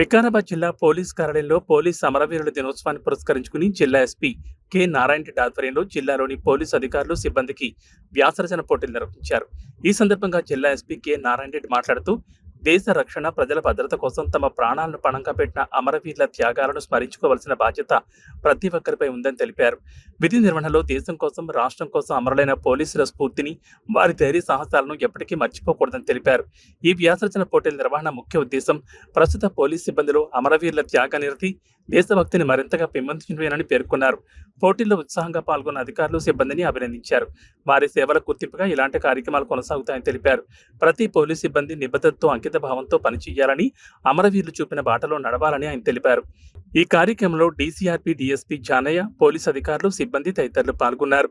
వికారాబాద్ జిల్లా పోలీస్ కార్యాలయంలో పోలీస్ అమరవీరుల దినోత్సవాన్ని పురస్కరించుకుని జిల్లా ఎస్పీ కె నారాయణ రెడ్డి ఆధ్వర్యంలో జిల్లాలోని పోలీసు అధికారులు సిబ్బందికి వ్యాసరచన పోటీలు నిర్వహించారు. ఈ సందర్భంగా జిల్లా ఎస్పీ కె నారాయణ రెడ్డి మాట్లాడుతూ దేశ రక్షణ ప్రజల భద్రత కోసం తమ ప్రాణాలను పణంగా పెట్టిన అమరవీరుల త్యాగాలను స్మరించుకోవలసిన బాధ్యత ప్రతి ఒక్కరిపై ఉందని తెలిపారు. విధి నిర్వహణలో దేశం కోసం రాష్ట్రం కోసం అమరులైన పోలీసుల స్ఫూర్తిని వారి ధైర్య సాహసాలను ఎప్పటికీ మర్చిపోకూడదని తెలిపారు. ఈ వ్యాసరచన పోటీల నిర్వహణ ముఖ్య ఉద్దేశం ప్రస్తుత పోలీస్ సిబ్బందిలో అమరవీరుల త్యాగ నిరతి దేశభక్తిని మరింతగా పెంపొందించడమేనని పేర్కొన్నారు. పోటీల్లో ఉత్సాహంగా పాల్గొన్న అధికారులు సిబ్బందిని అభినందించారు. వారి సేవల గుర్తింపుగా ఇలాంటి కార్యక్రమాలు కొనసాగుతాయని తెలిపారు. ప్రతి పోలీస్ సిబ్బంది నిబద్ధతతో అంకిత భావంతో పనిచేయాలని అమరవీరులు చూపిన బాటలో నడవాలని ఆయన తెలిపారు. ఈ కార్యక్రమంలో డీసీఆర్పీ డీఎస్పీ జానయ్య పోలీస్ అధికారులు సిబ్బంది తదితరులు పాల్గొన్నారు.